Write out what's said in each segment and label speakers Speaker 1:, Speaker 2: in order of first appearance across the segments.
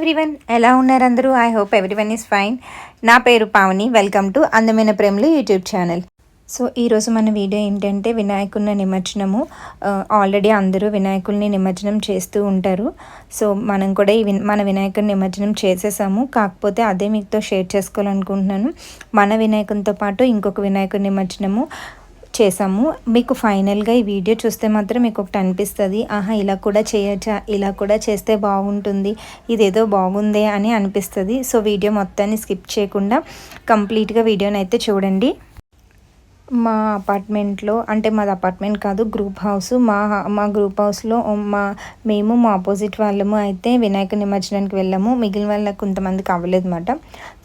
Speaker 1: Everyone ఎలా ఉన్నారు అందరూ? I hope everyone is fine నా పేరు పావని. వెల్కమ్ టు అందమైన ప్రేమలు యూట్యూబ్ ఛానల్. సో ఈరోజు మన వీడియో ఏంటంటే వినాయకుడిని నిమజ్జనము. Uh, ఆల్రెడీ అందరూ వినాయకుల్ని నిమజ్జనం చేస్తూ ఉంటారు. సో మనం కూడా ఈ మన వినాయకుడిని నిమజ్జనం చేసేసాము. కాకపోతే అదే మీతో షేర్ చేసుకోవాలనుకుంటున్నాను. మన వినాయకునితో పాటు ఇంకొక వినాయకుడి నిమజ్జనము. చేసాము మీకు ఫైనల్గా ఈ వీడియో చూస్తే మాత్రం మీకు ఒకటి అనిపిస్తుంది. ఆహా ఇలా కూడా చేయొచ్చా? ఇలా కూడా చేస్తే బాగుంటుంది. ఇదేదో బాగుందే అని అనిపిస్తుంది. సో వీడియో మొత్తాన్ని స్కిప్ చేయకుండా కంప్లీట్గా వీడియోని అయితే చూడండి. మా అపార్ట్మెంట్లో అంటే మాది అపార్ట్మెంట్ కాదు గ్రూప్ హౌస్. మా మా గ్రూప్ హౌస్లో మా మేము మా ఆపోజిట్ వాళ్ళము అయితే వినాయక నిమజ్జనానికి వెళ్ళాము. మిగిలిన వాళ్ళకి కొంతమందికి అవ్వలేదు అనమాట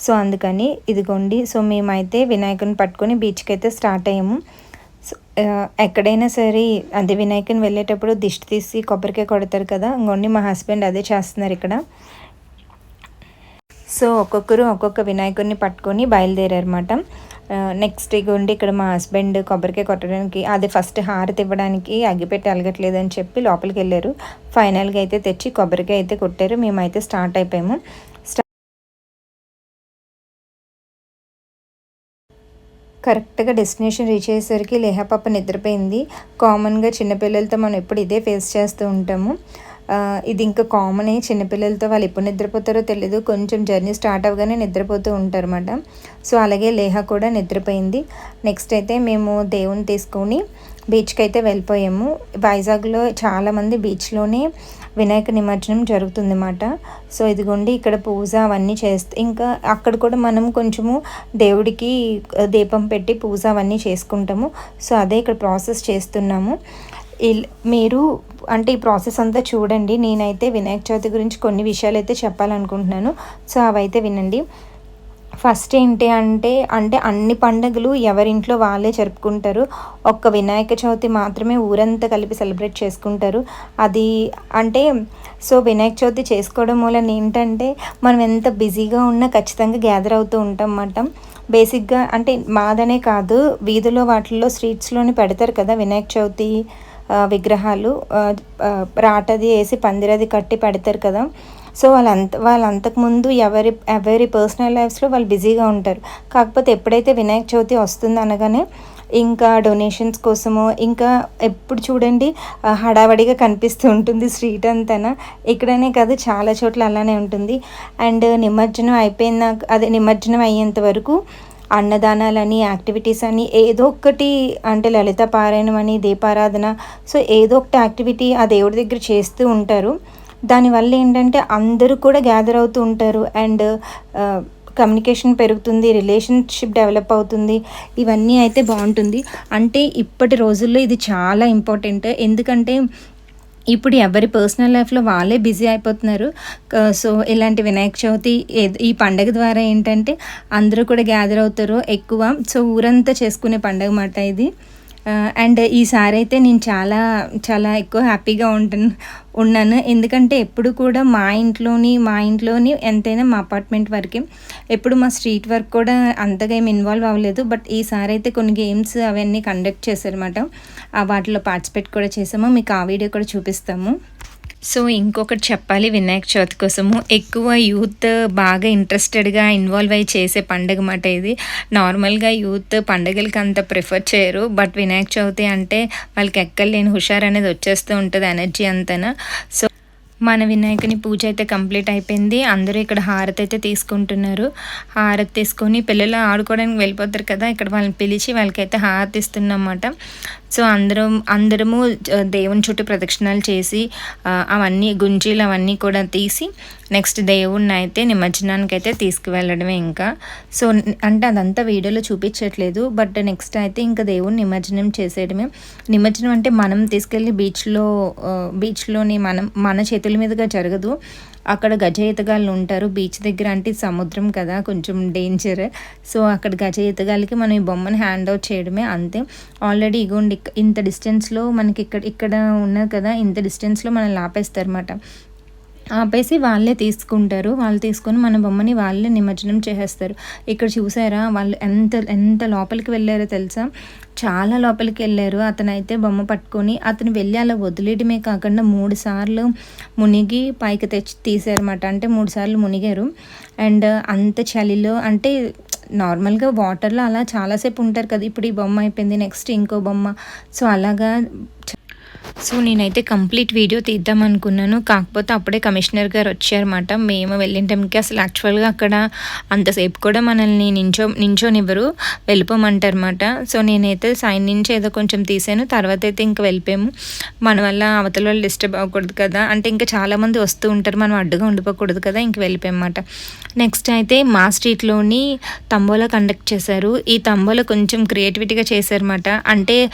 Speaker 1: సో అందుకని ఇదిగోండి. సో మేమైతే వినాయకుని పట్టుకొని బీచ్కి అయితే స్టార్ట్ అయ్యాము. Uh, ఎక్కడైనా సరే అది వినాయకుని వెళ్ళేటప్పుడు దిష్టి తీసి కొబ్బరికాయ కొడతారు కదా ఇంకొండి మా హస్బెండ్ అదే చేస్తున్నారు ఇక్కడ. సో ఒక్కొక్కరు ఒక్కొక్క వినాయకుడిని పట్టుకొని బయలుదేరారన్నమాట. Uh, నెక్స్ట్ ఇగోండి ఇక్కడ మా హస్బెండ్ కొబ్బరికాయ కొట్టడానికి అదే ఫస్ట్ హారతి ఇవ్వడానికి అగ్గిపెట్టి అలగట్లేదు అని చెప్పి లోపలికి వెళ్ళారు. ఫైనల్గా అయితే తెచ్చి కొబ్బరికాయ అయితే కొట్టారు. మేమైతే స్టార్ట్ అయిపోయాము. కరెక్ట్గా డెస్టినేషన్ రీచ్ అయ్యేసరికి లేహా పాప నిద్రపోయింది. కామన్గా చిన్నపిల్లలతో మనం ఎప్పుడు ఇదే ఫేస్ చేస్తూ ఉంటాము. ఇది ఇంకా కామనే. చిన్నపిల్లలతో వాళ్ళు ఎప్పుడు నిద్రపోతారో తెలియదు కొంచెం జర్నీ స్టార్ట్ అవ్వగానే నిద్రపోతూ ఉంటారన్నమాట. సో అలాగే లేహా కూడా నిద్రపోయింది. నెక్స్ట్ అయితే మేము దేవుని తీసుకొని బీచ్కి అయితే వెళ్ళిపోయాము. వైజాగ్లో చాలామంది బీచ్లోనే వినాయక నిమజ్జనం జరుగుతుందన్నమాట. సో ఇదిగోండి ఇక్కడ పూజ అవన్నీ చేస్తే ఇంకా అక్కడ కూడా మనం కొంచెము దేవుడికి దీపం పెట్టి పూజ అవన్నీ చేసుకుంటాము. సో అదే ఇక్కడ ప్రాసెస్ చేస్తున్నాము. ఇల్- మీరు అంటే ఈ ప్రాసెస్ అంతా చూడండి. నేనైతే వినాయక చవితి గురించి కొన్ని విషయాలు అయితే చెప్పాలనుకుంటున్నాను. సో అవైతే వినండి. ఫస్ట్ ఏంటి అంటే అంటే అన్ని పండుగలు ఎవరింట్లో వాళ్ళే జరుపుకుంటారు. ఒక్క వినాయక చవితి మాత్రమే ఊరంతా కలిపి సెలబ్రేట్ చేసుకుంటారు. అది అంటే సో వినాయక చవితి చేసుకోవడం వలన ఏంటంటే మనం ఎంత బిజీగా ఉన్నా ఖచ్చితంగా గ్యాదర్ అవుతూ ఉంటాం అన్నమాట. బేసిక్గా అంటే మాదనే కాదు వీధిలో వాటిల్లో స్ట్రీట్స్లోని పెడతారు కదా వినాయక చవితి విగ్రహాలు. రాటది వేసి పందిరది కట్టి పెడతారు కదా. సో వాళ్ళంత వాళ్ళంతకుముందు ఎవరి ఎవరి పర్సనల్ లైఫ్స్లో వాళ్ళు బిజీగా ఉంటారు. కాకపోతే ఎప్పుడైతే వినాయక చవితి వస్తుంది అనగానే ఇంకా డొనేషన్స్ కోసము ఇంకా ఎప్పుడు చూడండి హడావడిగా కనిపిస్తూ ఉంటుంది స్ట్రీట్ అంతా ఇక్కడనే కాదు చాలా చోట్ల అలానే ఉంటుంది. అండ్ నిమజ్జనం అయిపోయిన అదే నిమజ్జనం అయ్యేంత వరకు అన్నదానాలని యాక్టివిటీస్ అని ఏదో ఒకటి అంటే లలిత పారాయణం అని దీపారాధన సో ఏదో ఒకటి యాక్టివిటీ ఆ దేవుడి దగ్గర చేస్తూ ఉంటారు. దానివల్ల ఏంటంటే అందరూ కూడా గ్యాదర్ అవుతూ ఉంటారు. అండ్ కమ్యూనికేషన్ uh, పెరుగుతుంది రిలేషన్షిప్ డెవలప్ అవుతుంది. ఇవన్నీ అయితే బాగుంటుంది. అంటే ఇప్పటి రోజుల్లో ఇది చాలా ఇంపార్టెంట్ ఎందుకంటే ఇప్పుడు ఎవరి పర్సనల్ లైఫ్లో వాళ్ళే బిజీ అయిపోతున్నారు. సో ఇలాంటి వినాయక చవితి ఈ పండగ ద్వారా ఏంటంటే అందరూ కూడా గ్యాదర్ అవుతారు. ఎక్కువ సో ఊరంతా చేసుకునే పండగ మాట ఇది. అండ్ ఈసారి అయితే నేను చాలా చాలా ఎక్కువ హ్యాపీగా ఉంటాను ఉన్నాను. ఎందుకంటే ఎప్పుడు కూడా మా ఇంట్లోని మా ఇంట్లోని ఎంతైనా మా అపార్ట్మెంట్ వరకే. ఎప్పుడు మా స్ట్రీట్ వర్క్ కూడా అంతగా ఏమి ఇన్వాల్వ్ అవ్వలేదు. బట్ ఈసారి అయితే కొన్ని గేమ్స్ అవన్నీ కండక్ట్ చేశారన్నమాట. ఆ వాటిలో పార్టిసిపేట్ కూడా చేసాము మీకు ఆ వీడియో కూడా చూపిస్తాము. సో ఇంకొకటి చెప్పాలి వినాయక చవితి కోసము. ఎక్కువ యూత్ బాగా ఇంట్రెస్టెడ్గా ఇన్వాల్వ్ అయ్యి చేసే పండుగ మాట ఇది. నార్మల్గా యూత్ పండుగలకి అంత ప్రిఫర్ చేయరు. బట్ వినాయక చవితి అంటే వాళ్ళకి ఎక్కలేని హుషారు అనేది వచ్చేస్తూ ఉంటుంది ఎనర్జీ అంతనా. సో మన వినాయకుని పూజ అయితే కంప్లీట్ అయిపోయింది. అందరూ ఇక్కడ హారతి అయితే తీసుకుంటున్నారు. హారతి తీసుకొని పిల్లలు ఆడుకోవడానికి వెళ్ళిపోతారు కదా ఇక్కడ వాళ్ళని పిలిచి వాళ్ళకైతే హారతి ఇస్తున్నమాట సో అందరం అందరము దేవుని చుట్టూ ప్రదక్షిణాలు చేసి అవన్నీ గుంజీలు అవన్నీ కూడా తీసి నెక్స్ట్ దేవుణ్ణి అయితే నిమజ్జనానికి అయితే తీసుకువెళ్ళడమే ఇంకా. సో అంటే అదంతా వీడియోలో చూపించట్లేదు. బట్ నెక్స్ట్ అయితే ఇంకా దేవుణ్ణి నిమజ్జనం చేసేయడమే. నిమజ్జనం అంటే మనం తీసుకెళ్ళి బీచ్లో బీచ్లోని మనం మన చేతుల మీదుగా జరగదు. అక్కడ గజ ఈతగాళ్ళు ఉంటారు. బీచ్ దగ్గర అంటే సముద్రం కదా కొంచెం డేంజర్ సో అక్కడ గజ ఈతగాళ్ళకి మనం ఈ బొమ్మను హ్యాండ్ అవుట్ చేయడమే అంతే. ఆల్రెడీ ఇగోండి ఇంత డిస్టెన్స్లో మనకి ఇక్కడ ఇక్కడ ఉన్నది కదా ఇంత డిస్టెన్స్లో మనం లాపేస్తారు అన్నమాట ఆపేసి వాళ్ళే తీసుకుంటారు. వాళ్ళు తీసుకొని మన బొమ్మని వాళ్ళే నిమజ్జనం చేసేస్తారు. ఇక్కడ చూసారా? వాళ్ళు ఎంత ఎంత లోపలికి వెళ్ళారో తెలుసా? చాలా లోపలికి వెళ్ళారు. అతను అయితే బొమ్మ పట్టుకొని అతను వెళ్ళి అలా వదిలేయడమే కాకుండా మూడు సార్లు మునిగి పైకి తెచ్చి తీసారన్నమాట అంటే మూడు సార్లు మునిగారు. అండ్ అంత చలిలో అంటే నార్మల్గా వాటర్లో అలా చాలాసేపు ఉంటారు కదా. ఇప్పుడు ఈ బొమ్మ అయిపోయింది. నెక్స్ట్ ఇంకో బొమ్మ. సో అలాగా సో నేనైతే కంప్లీట్ వీడియో తీద్దాం అనుకున్నాను. కాకపోతే అప్పుడే కమిషనర్ గారు వచ్చారన్నమాట. మేము వెళ్ళిన టైంకి అసలు యాక్చువల్గా అక్కడ అంతసేపు కూడా మనల్ని నించో నించోనివ్వరు. వెళ్ళిపోమంటారన్నమాట. సో నేనైతే సైన్ నుంచి ఏదో కొంచెం తీసాను. తర్వాత అయితే ఇంకా వెళ్ళిపోయాము. మన వల్ల అవతల వాళ్ళు డిస్టర్బ్ అవ్వకూడదు కదా. అంటే ఇంకా చాలామంది వస్తూ ఉంటారు. మనం అడ్డుగా ఉండిపోకూడదు కదా. ఇంక వెళ్ళిపోయామన్నమాట. నెక్స్ట్ అయితే మా స్ట్రీట్లోని తంబోలా కండక్ట్ చేశారు. ఈ తంబోలా కొంచెం క్రియేటివిటీగా చేశారన్నమాట. అంటే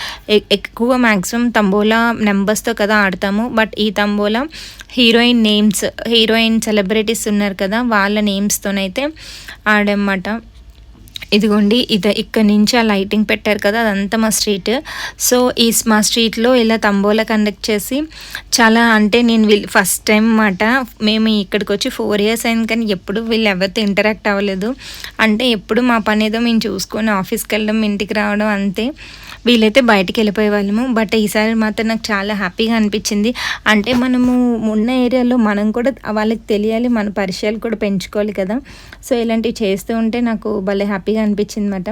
Speaker 1: ఎక్కువ మ్యాక్సిమం తంబోలా నెంబర్స్తో కదా ఆడతాము. బట్ ఈ tambola heroine names heroine celebrities ఉన్నారు కదా వాళ్ళ నేమ్స్తోనైతే ఆడమాట ఇదిగోండి ఇది ఇక్కడ నుంచి ఆ లైటింగ్ పెట్టారు కదా అదంతా మా స్ట్రీట్. సో ఈ మా స్ట్రీట్లో ఇలా తంబోలా కండక్ట్ చేసి చాలా అంటే నేను వీళ్ళు ఫస్ట్ టైం మాట మేము ఇక్కడికి వచ్చి ఫోర్ ఇయర్స్ అయింది కానీ ఎప్పుడు వీళ్ళు ఎవరితో ఇంటరాక్ట్ అవ్వలేదు. అంటే ఎప్పుడు మా పని ఏదో మేము చూసుకొని ఆఫీస్కి వెళ్ళడం ఇంటికి రావడం అంతే. వీలైతే బయటికి వెళ్ళిపోయే వాళ్ళము బట్ ఈసారి మాత్రం నాకు చాలా హ్యాపీగా అనిపించింది. అంటే మనము ఉన్న ఏరియాలో మనం కూడా వాళ్ళకి తెలియాలి మన పరిచయాలు కూడా పెంచుకోవాలి కదా. సో ఇలాంటివి చేస్తూ ఉంటే నాకు భలే హ్యాపీగా అనిపించింది అనమాట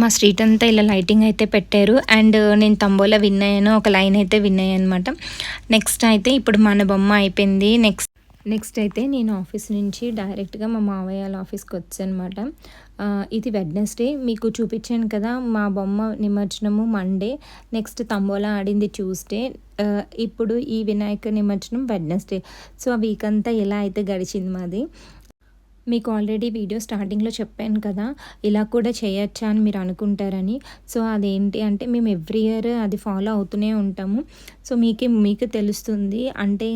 Speaker 1: మా స్ట్రీట్ అంతా ఇలా లైటింగ్ అయితే పెట్టారు. అండ్ నేను తంబోలా విన్ అయ్యాను. ఒక లైన్ అయితే విన్ అయ్యాను అనమాట నెక్స్ట్ అయితే ఇప్పుడు మన బొమ్మ అయిపోయింది. నెక్స్ట్ నెక్స్ట్ అయితే నేను ఆఫీస్ నుంచి డైరెక్ట్గా మా మావయ్య వాళ్ళ ఆఫీస్కి వచ్చానమాట ఇది వెడ్నెస్డే. మీకు చూపించాను కదా మా బొమ్మ నిమజ్జనము మండే. నెక్స్ట్ తంబోలా ఆడింది ట్యూస్డే. ఇప్పుడు ఈ వినాయక నిమజ్జనం వెడ్నెస్డే. సో ఆ వీక్ అంతా ఎలా అయితే గడిచింది మాది. మీకు ఆల్రెడీ వీడియో స్టార్టింగ్లో చెప్పాను కదా ఇలా కూడా చేయొచ్చా అని మీరు అనుకుంటారని. సో అదేంటి అంటే మేము ఎవ్రీ ఇయర్ అది ఫాలో అవుతూనే ఉంటాము. సో మీకే మీకు తెలుస్తుంది అంటే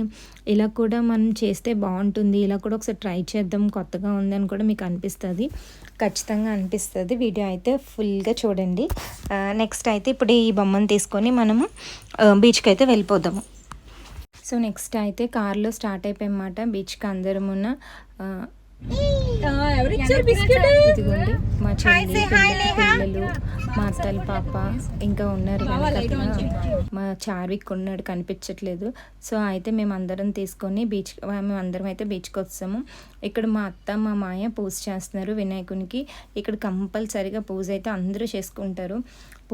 Speaker 1: ఇలా కూడా మనం చేస్తే బాగుంటుంది ఇలా కూడా ఒకసారి ట్రై చేద్దాం కొత్తగా ఉంది అని కూడా మీకు అనిపిస్తుంది. ఖచ్చితంగా అనిపిస్తుంది. వీడియో అయితే ఫుల్గా చూడండి. నెక్స్ట్ అయితే ఇప్పుడు ఈ బొమ్మను తీసుకొని మనము బీచ్కి అయితే వెళ్ళిపోదాము. సో నెక్స్ట్ అయితే కార్లో స్టార్ట్ అయిపోయామాట బీచ్కి అందరమున్న మా చెల్లి పిల్లలు మా అత్తల పాప ఇంకా ఉన్నారు మా చార్విక్ ఉన్నాడు కనిపించట్లేదు. సో అయితే మేము అందరం తీసుకొని బీచ్ మేము అందరం అయితే బీచ్కి వస్తాము. ఇక్కడ మా అత్త మా మాయ పూజ చేస్తున్నారు వినాయకునికి. ఇక్కడ కంపల్సరిగా పూజ అయితే అందరూ చేసుకుంటారు.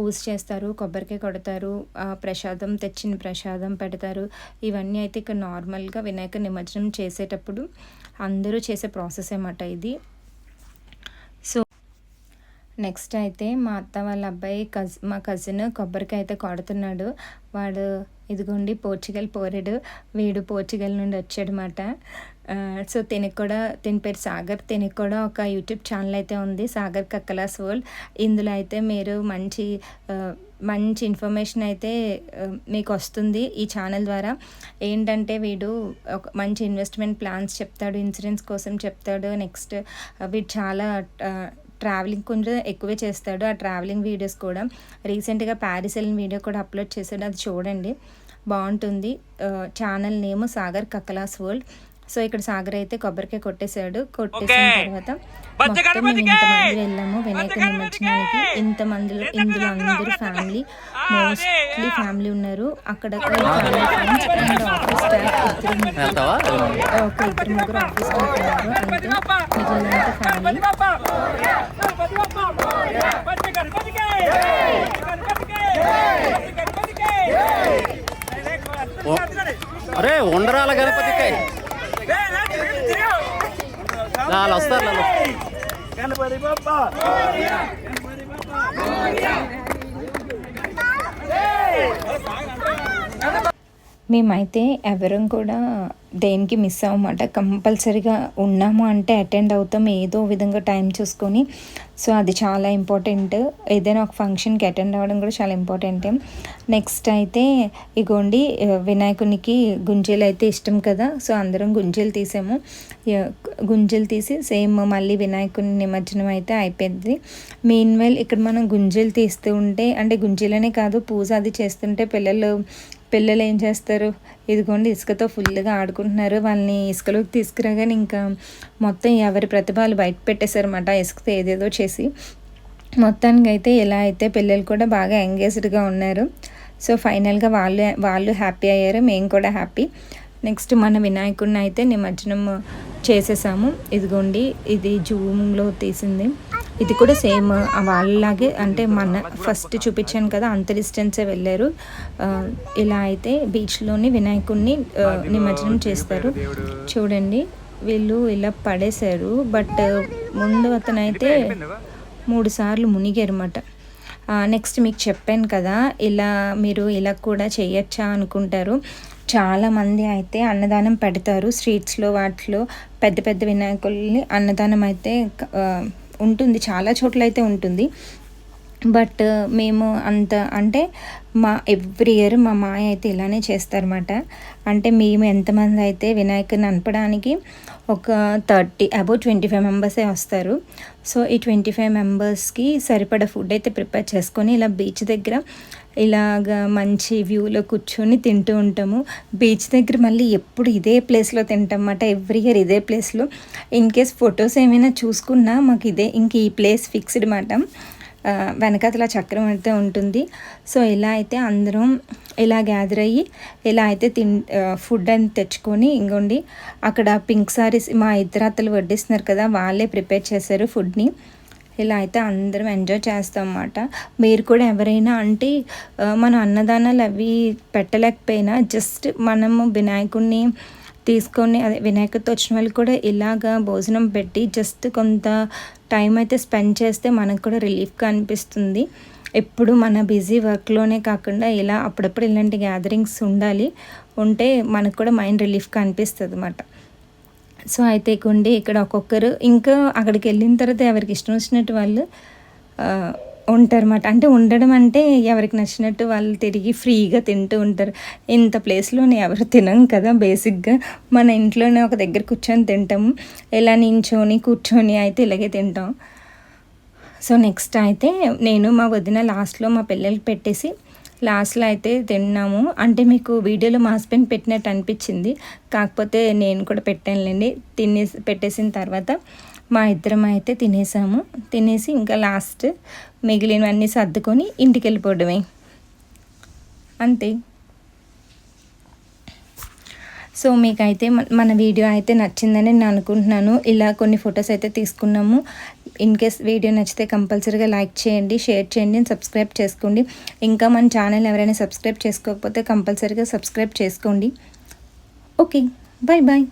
Speaker 1: పూజ చేస్తారు కొబ్బరికాయ కొడతారు ప్రసాదం తెచ్చిన ప్రసాదం పెడతారు. ఇవన్నీ అయితే ఇక్కడ నార్మల్గా వినాయక నిమజ్జనం చేసేటప్పుడు అందరూ చేసే ప్రాసెస్ అన్నమాట ఇది. నెక్స్ట్ అయితే మా అత్త వాళ్ళ అబ్బాయి కజ్ మా కజిన్ కొబ్బరికాయ అయితే కొడుతున్నాడు. వాడు ఇదిగోండి పోర్చుగల్ పోరాడు. వీడు పోర్చుగల్ నుండి వచ్చాడనమాట సో తినకు కూడా తిని పేరు సాగర్. తినకు కూడా ఒక యూట్యూబ్ ఛానల్ అయితే ఉంది సాగర్ కక్కలాస్ వరల్డ్. ఇందులో అయితే మీరు మంచి మంచి ఇన్ఫర్మేషన్ అయితే మీకు వస్తుంది ఈ ఛానల్ ద్వారా. ఏంటంటే వీడు ఒక మంచి ఇన్వెస్ట్మెంట్ ప్లాన్స్ చెప్తాడు ఇన్సూరెన్స్ కోసం చెప్తాడు. నెక్స్ట్ వీడు చాలా ట్రావెలింగ్ కొంచెం ఎక్కువే చేస్తాడు. ఆ ట్రావెలింగ్ వీడియోస్ కూడా రీసెంట్గా ప్యారిస్ వెళ్ళిన వీడియో కూడా అప్లోడ్ చేశాడు. అది చూడండి. బాగుంటుంది. Channel name Sagar Kakkalas world. So ఇక్కడ సాగర్ అయితే కొబ్బరికాయ కొట్టేశాడు కొట్టేసిన తర్వాత మొత్తం మేము ఇంతమంది వెళ్ళాము వినాయక నిమజ్జనానికి ఇంతమందిలో ఇందులో అందరూ ఫ్యామిలీ మోస్ట్లీ ఫ్యామిలీ ఉన్నారు అక్కడ family friends and office staff ఇద్దరు ఒక ఇద్దరు ముగ్గురు ఆఫీస్ స్టాఫ్ ఉన్నారు అంతే మిగిలినంత ఫ్యామిలీ
Speaker 2: అరే ఉండరాల గణపతికి వాళ్ళు వస్తారు గణపతి
Speaker 1: మేమైతే ఎవరం కూడా దేనికి మిస్ అవ్వమాట. కంపల్సరీగా ఉన్నాము అంటే అటెండ్ అవుతాం ఏదో విధంగా టైం చూసుకొని. సో అది చాలా ఇంపార్టెంట్ ఏదైనా ఒక ఫంక్షన్కి అటెండ్ అవ్వడం కూడా చాలా ఇంపార్టెంట్ నెక్స్ట్ అయితే ఇగోండి వినాయకునికి గుంజీలు అయితే ఇష్టం కదా. సో అందరం గుంజీలు తీసాము. గుంజీలు తీసి సేమ్ మళ్ళీ వినాయకుని నిమజ్జనం అయితే అయిపోయింది. మెయిన్ వెల్ ఇక్కడ మనం గుంజీలు తీస్తూ ఉంటే అంటే గుంజీలనే కాదు పూజ అది చేస్తుంటే పిల్లలు పిల్లలు ఏం చేస్తారు? ఇదిగోండి ఇసుకతో ఫుల్గా ఆడుకుంటున్నారు. వాళ్ళని ఇసుకలోకి తీసుకురాగానే ఇంకా మొత్తం ఎవరి ప్రతిభలు బయట పెట్టేశారన్నమాట ఇసుకతో ఏదేదో చేసి. మొత్తానికి అయితే ఇలా అయితే పిల్లలు కూడా బాగా ఎంగేజ్డ్గా ఉన్నారు. సో ఫైనల్గా వాళ్ళు వాళ్ళు హ్యాపీ అయ్యారు. మేము కూడా హ్యాపీ నెక్స్ట్ మన వినాయకుడిని అయితే నిమజ్జనం చేసేసాము. ఇదిగోండి ఇది జూమ్లో తీసింది. ఇది కూడా సేమ్ వాళ్ళలాగే అంటే మన ఫస్ట్ చూపించాను కదా అంత డిస్టెన్సే వెళ్ళారు. ఇలా అయితే బీచ్లోని వినాయకుడిని నిమజ్జనం చేస్తారు. చూడండి వీళ్ళు ఇలా పడేశారు. బట్ ముందు అతనైతే మూడు సార్లు మునిగారన్నమాట. నెక్స్ట్ మీకు చెప్పాను కదా ఇలా మీరు ఇలా కూడా చేయొచ్చా అనుకుంటారు. చాలామంది అయితే అన్నదానం పెడతారు. స్ట్రీట్స్లో వాటిలో పెద్ద పెద్ద వినాయకుల్ని అన్నదానం అయితే ఉంటుంది చాలా చోట్ల అయితే ఉంటుంది. బట్ మేము అంత అంటే మా ఎవ్రీ ఇయర్ మా మాయ అయితే ఇలానే చేస్తారన్నమాట. అంటే మేము ఎంతమంది అయితే వినాయకుని అనపడానికి ఒక థర్టీ అబౌట్ ట్వంటీ ఫైవ్ మెంబర్సే వస్తారు. సో ఈ ట్వంటీ ఫైవ్ మెంబర్స్కి సరిపడా ఫుడ్ అయితే ప్రిపేర్ చేసుకొని ఇలా బీచ్ దగ్గర ఇలాగ మంచి వ్యూలో కూర్చొని తింటూ ఉంటాము. బీచ్ దగ్గర మళ్ళీ ఎప్పుడు ఇదే ప్లేస్లో తింటాం అన్నమాట ఎవ్రీ ఇయర్ ఇదే ప్లేస్లో. ఇన్ కేస్ ఫొటోస్ ఏమైనా చూసుకున్నా మాకు ఇదే ఇంక ఈ ప్లేస్ ఫిక్స్డ్ మాట వెనకాతల చక్రం అయితే ఉంటుంది. సో ఇలా అయితే అందరం ఇలా గ్యాదర్ అయ్యి ఇలా అయితే తిన్ ఫుడ్ అని తెచ్చుకొని ఇంకోండి అక్కడ పింక్ సారీస్ మా ఇద్దరు అత్తలు వడ్డిస్తున్నారు కదా వాళ్ళే ప్రిపేర్ చేశారు ఫుడ్ని. ఇలా అయితే అందరం ఎంజాయ్ చేస్తాం అన్నమాట మీరు కూడా ఎవరైనా అంటే మన అన్నదానాలు అవి పెట్టలేకపోయినా జస్ట్ మనము వినాయకుడిని తీసుకొని అదే వినాయకతో వచ్చిన వాళ్ళు కూడా ఇలాగా భోజనం పెట్టి జస్ట్ కొంత టైం అయితే స్పెండ్ చేస్తే మనకు కూడా రిలీఫ్గా అనిపిస్తుంది. ఎప్పుడు మన బిజీ వర్క్లోనే కాకుండా ఇలా అప్పుడప్పుడు ఇలాంటి గ్యాదరింగ్స్ ఉండాలి. ఉంటే మనకు కూడా మైండ్ రిలీఫ్గా అనిపిస్తుంది అన్నమాట సో అయితే కొండి ఇక్కడ ఒక్కొక్కరు ఇంకా అక్కడికి వెళ్ళిన తర్వాత ఎవరికి ఇష్టం వచ్చినట్టు వాళ్ళు ఉంటారు ఉంటారన్నమాట. అంటే ఉండడం అంటే ఎవరికి నచ్చినట్టు వాళ్ళు తిరిగి ఫ్రీగా తింటూ ఉంటారు. ఇంత ప్లేస్లోనే ఎవరు తినం కదా బేసిక్గా. మన ఇంట్లోనే ఒక దగ్గర కూర్చొని తింటాము ఇలా నించొని కూర్చొని అయితే ఇలాగే తింటాం. సో నెక్స్ట్ అయితే నేను మా వదిన లాస్ట్లో మా పిల్లలకి పెట్టేసి లాస్ట్లో అయితే తిన్నాము. అంటే మీకు వీడియోలో మా హస్బెండ్ పెట్టినట్టు అనిపించింది. కాకపోతే నేను కూడా పెట్టానులేండి. తినేసి పెట్టేసిన తర్వాత మా ఇద్దరం అయితే తినేసాము. తినేసి ఇంకా లాస్ట్ మిగిలినవన్నీ సర్దుకొని ఇంటికి వెళ్ళిపోవడమే అంతే. సో మీకైతే మన- మన వీడియో అయితే నచ్చిందని నేను అనుకుంటున్నాను. ఇలా కొన్ని ఫొటోస్ అయితే తీసుకున్నాము. ఇన్ కేస్ వీడియో నచ్చితే కంపల్సరీగా లైక్ చేయండి షేర్ చేయండి సబ్స్క్రైబ్ చేసుకోండి. ఇంకా మన ఛానల్ ఎవరైనా సబ్స్క్రైబ్ చేసుకోకపోతే కంపల్సరీగా సబ్స్క్రైబ్ చేసుకోండి. Okay bye bye